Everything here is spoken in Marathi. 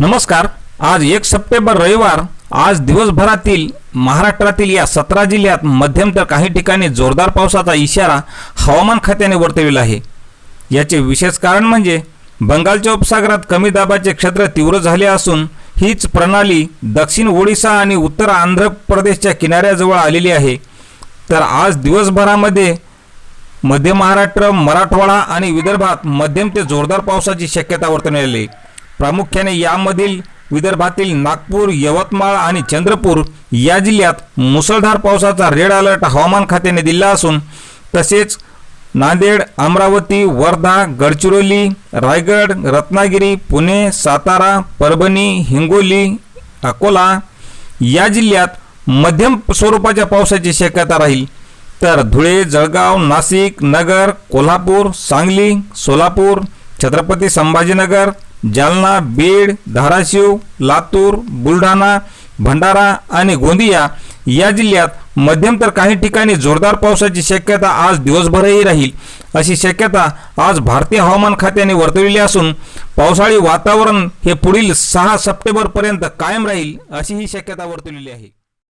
नमस्कार. आज एक सप्टेंबर रविवार. आज दिवसभरातील महाराष्ट्रातील या सतरा जिल्ह्यात मध्यम तर काही ठिकाणी जोरदार पावसाचा इशारा हवामान खात्याने वर्तविला आहे. याचे विशेष कारण म्हणजे बंगालच्या उपसागरात कमी दाबाचे क्षेत्र तीव्र झाले असून हीच प्रणाली दक्षिण ओडिसा आणि उत्तर आंध्र प्रदेशच्या किनाऱ्याजवळ आलेली आहे. तर आज दिवसभरामध्ये मध्य महाराष्ट्र मराठवाडा आणि विदर्भात मध्यम ते जोरदार पावसाची शक्यता वर्तवण्यात आली प्रामुख्याने यामधील विदर्भातील नागपूर यवतमाळ आणि चंद्रपूर या जिल्ह्यात मुसळधार पावसाचा रेड अलर्ट हवामान खात्याने दिला असून तसेच नांदेड अमरावती वर्धा गडचिरोली रायगड रत्नागिरी पुणे सातारा परभणी हिंगोली अकोला या जिल्ह्यात मध्यम स्वरूपाच्या पावसाची शक्यता राहील. तर धुळे जळगाव नाशिक नगर कोल्हापूर सांगली सोलापूर छत्रपती संभाजीनगर जालना बीड धाराशिव लातूर बुलढाणा भंडारा आणि गोंदिया या जिल्ह्यात मध्यम तर काही ठिकाणी जोरदार पावसाची शक्यता आज दिवसभरही राहील. अशी शक्यता आज भारतीय हवामान खात्याने वर्तविली असून पावसाळी वातावरण हे पुढील सहा सप्टेंबरपर्यंत कायम राहील अशी ही शक्यता वर्तवलेली आहे.